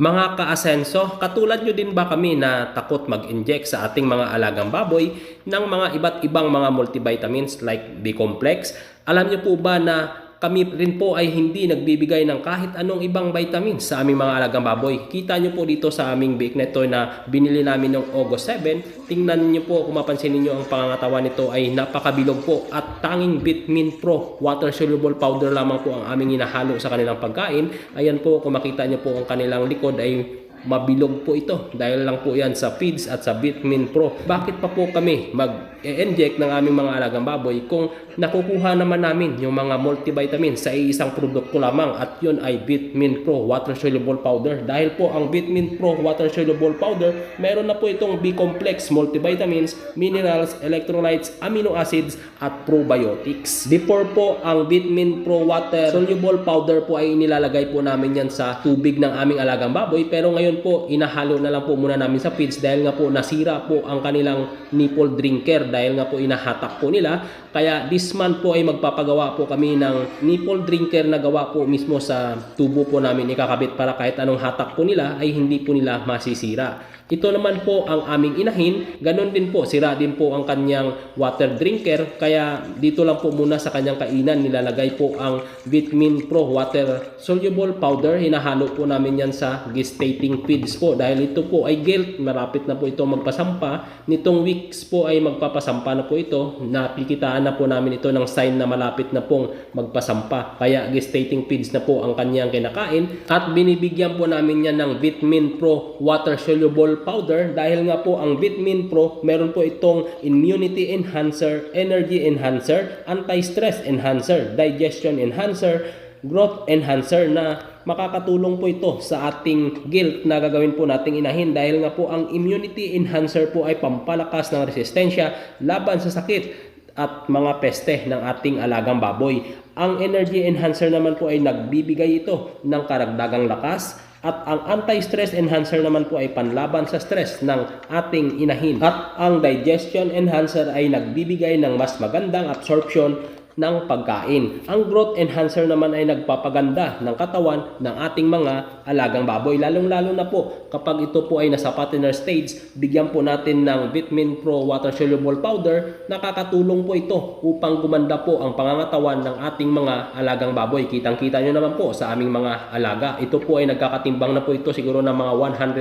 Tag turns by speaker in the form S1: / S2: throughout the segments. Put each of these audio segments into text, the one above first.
S1: Mga kaasenso, katulad nyo din ba kami na takot mag-inject sa ating mga alagang baboy ng mga iba't ibang mga multivitamins like B-complex? Alam nyo po ba na kami rin po ay hindi nagbibigay ng kahit anong ibang vitamins sa aming mga alagang baboy. Kita nyo po dito sa aming bake nito na binili namin noong August 7. Tingnan nyo po kung mapansin niyo ang pangangatawan nito ay napakabilog po at tanging Vitamin Pro water soluble powder lamang po ang aming inahalo sa kanilang pagkain. Ayan po kung makita nyo po ang kanilang likod ay mabilog po ito dahil lang po yan sa feeds at sa Vitamin Pro. Bakit pa po kami mag-inject ng aming mga alagang baboy kung nakukuha naman namin yung mga multivitamin sa isang produkto lamang at yun ay Vitamin Pro Water Soluble Powder. Dahil po ang Vitamin Pro Water Soluble Powder, meron na po itong B-complex multivitamins, minerals, electrolytes, amino acids at probiotics. Before po ang Vitamin Pro Water Soluble Powder po ay inilalagay po namin yan sa tubig ng aming alagang baboy pero ngayon po inahalo na lang po muna namin sa feeds dahil nga po nasira po ang kanilang nipple drinker dahil nga po inahatak po nila. Kaya this month po ay magpapagawa po kami ng nipple drinker na gawa po mismo sa tubo po namin ikakabit para kahit anong hatak po nila ay hindi po nila masisira. Ito naman po ang aming inahin, ganun din po, sira din po ang kanyang water drinker, kaya dito lang po muna sa kanyang kainan nilalagay po ang Vitamin Pro Water Soluble Powder, hinahalo po namin yan sa gestating feeds po. Dahil ito po ay guilt, marapit na po ito magpasampa, nitong weeks po ay magpapasampa na po ito, napikitaan na po namin ito ng sign na malapit na pong magpasampa, kaya gestating feeds na po ang kanyang kinakain. At binibigyan po namin yan ng Vitamin Pro Water Soluble powder. Dahil nga po ang Vitamin Pro meron po itong immunity enhancer, energy enhancer, anti-stress enhancer, digestion enhancer, growth enhancer na makakatulong po ito sa ating guilt na gagawin po nating inahin dahil nga po ang immunity enhancer po ay pampalakas ng resistensya laban sa sakit at mga peste ng ating alagang baboy. Ang energy enhancer naman po ay nagbibigay ito ng karagdagang lakas at ang anti-stress enhancer naman po ay panlaban sa stress ng ating inahin. At ang digestion enhancer ay nagbibigay ng mas magandang absorption ng pagkain. Ang growth enhancer naman ay nagpapaganda ng katawan ng ating mga alagang baboy. Lalong-lalo na po kapag ito po ay nasa patiner stage, bigyan po natin ng Vitamin Pro Water Soluble Powder. Nakakatulong po ito upang gumanda po ang pangangatawan ng ating mga alagang baboy. Kitang-kita nyo naman po sa aming mga alaga. Ito po ay nagkakatimbang na po ito siguro ng mga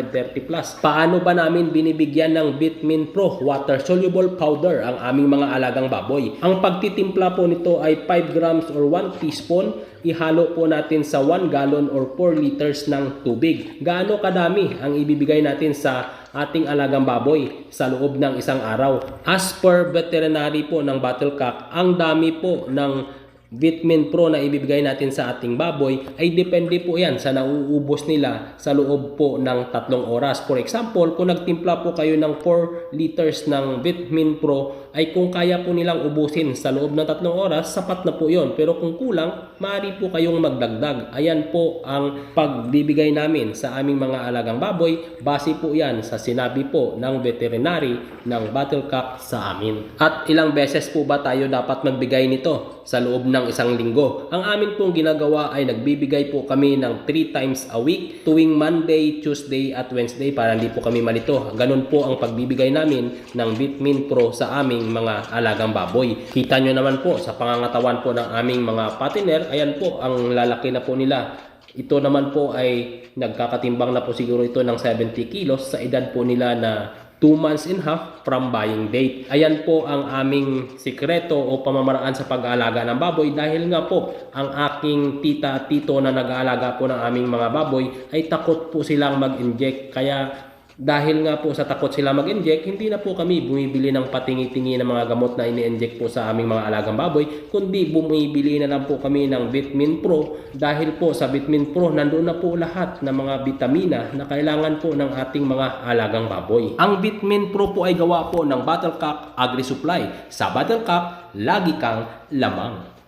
S1: 130 plus. Paano ba namin binibigyan ng Vitamin Pro Water Soluble Powder ang aming mga alagang baboy? Ang pagtitimpla po nito ay 5 grams or 1 teaspoon. Ihalo po natin sa 1 gallon or 4 liters ng tubig. Gaano kadami ang ibibigay natin sa ating alagang baboy sa loob ng isang araw? As per veterinary po ng Battlecock, ang dami po ng Vitamin Pro na ibibigay natin sa ating baboy ay depende po yan sa nauubos nila sa loob po ng tatlong oras. For example, kung nagtimpla po kayo ng 4 liters ng Vitamin Pro ay kung kaya po nilang ubusin sa loob ng tatlong oras, sapat na po yon. Pero kung kulang, maaari po kayong magdagdag. Ayan po ang pagbibigay namin sa aming mga alagang baboy. Base po yan sa sinabi po ng veterinary ng Battlecock sa amin. At ilang beses po ba tayo dapat magbigay nito sa loob ng isang linggo? Ang amin pong ginagawa ay nagbibigay po kami ng 3 times a week tuwing Monday, Tuesday at Wednesday para hindi po kami malito. Ganun po ang pagbibigay namin ng Vitamin Pro sa aming mga alagang baboy. Kita nyo naman po sa pangangatawan po ng aming mga patiner, ayan po ang lalaki na po nila. Ito naman po ay nagkakatimbang na po siguro ito ng 70 kilos sa edad po nila na 2 months and half from buying date. Ayan po ang aming sikreto o pamamaraan sa pag-aalaga ng baboy dahil nga po ang aking tita at tito na nag-aalaga po ng aming mga baboy ay takot po silang mag-inject kaya dahil nga po sa takot sila mag-inject, hindi na po kami bumibili ng patingi-tingi ng mga gamot na ini-inject po sa aming mga alagang baboy, kundi bumibili na lang po kami ng Vitamin Pro dahil po sa Vitamin Pro nandoon na po lahat ng mga vitamina na kailangan po ng ating mga alagang baboy. Ang Vitamin Pro po ay gawa po ng Battlecock Agri Supply. Sa Battlecock, lagi kang lamang.